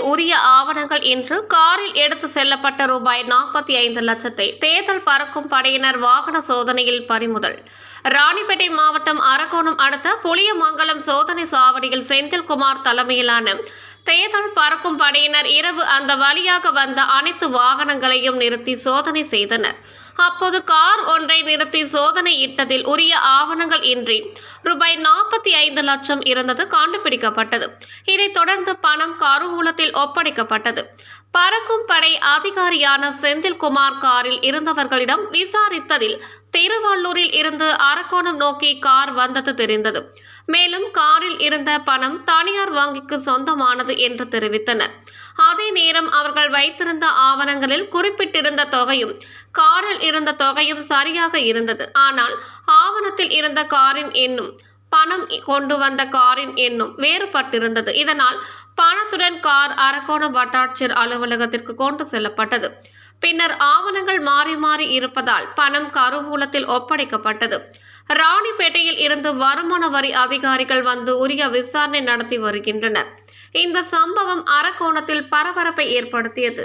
உரிய ஆவணங்கள் இன்று காரில் எடுத்து செல்லப்பட்ட ரூபாய் நாற்பத்தி ஐந்து லட்சத்தை தேர்தல் பறக்கும் படையினர் வாகன சோதனையில் பறிமுதல். ராணிப்பேட்டை மாவட்டம் அரக்கோணம் அடுத்த புளியமங்கலம் சோதனை சாவடியில் செந்தில்குமார் தலைமையிலான தேர்தல் பறக்கும் படையினர் இரவு அந்த வழியாக வந்த அனைத்து வாகனங்களையும் நிறுத்தி சோதனை செய்தனர். அப்போது கார் ஒன்றை நிறுத்தி சோதனை இட்டதில் உரிய ஆவணங்கள் இன்றி ரூபாய் நாற்பத்தி ஐந்து லட்சம் இருந்தது கண்டுபிடிக்கப்பட்டது. இதைத் தொடர்ந்து பணம் கருவூலத்தில் ஒப்படைக்கப்பட்டது. பறக்கும் படை அதிகாரியான செந்தில்குமார் காரில் இருந்தவர்களிடம் விசாரித்ததில் திருவள்ளூரில் இருந்து அரக்கோணம் நோக்கி கார் வந்தது தெரிந்தது. மேலும் காரில் இருந்த பணம் தனியார் வங்கிக்கு சொந்தமானது என்று தெரிவித்தனர். அதே நேரம் அவர்கள் வைத்திருந்த ஆவணங்களில் குறிப்பிட்டிருந்த தொகையும் காரில் இருந்த தொகையும் சரியாக இருந்தது. ஆனால் ஆவணத்தில் இருந்த காரின் எண்ணும் பணம் கொண்டு வந்த காரின் எண்ணும் வேறுபட்டிருந்தது. இதனால் பணத்துடன் கார் அரக்கோணம் வட்டாட்சியர் அலுவலகத்திற்கு கொண்டு செல்லப்பட்டது. பின்னர் ஆவணங்கள் மாறி மாறி இருப்பதால் பணம் கருவூலத்தில் ஒப்படைக்கப்பட்டது. ராணிப்பேட்டையில் இருந்து வருமான வரி அதிகாரிகள் வந்து உரிய விசாரணை நடத்தி வருகின்றனர். இந்த சம்பவம் அரக்கோணத்தில் பரபரப்பை ஏற்படுத்தியது.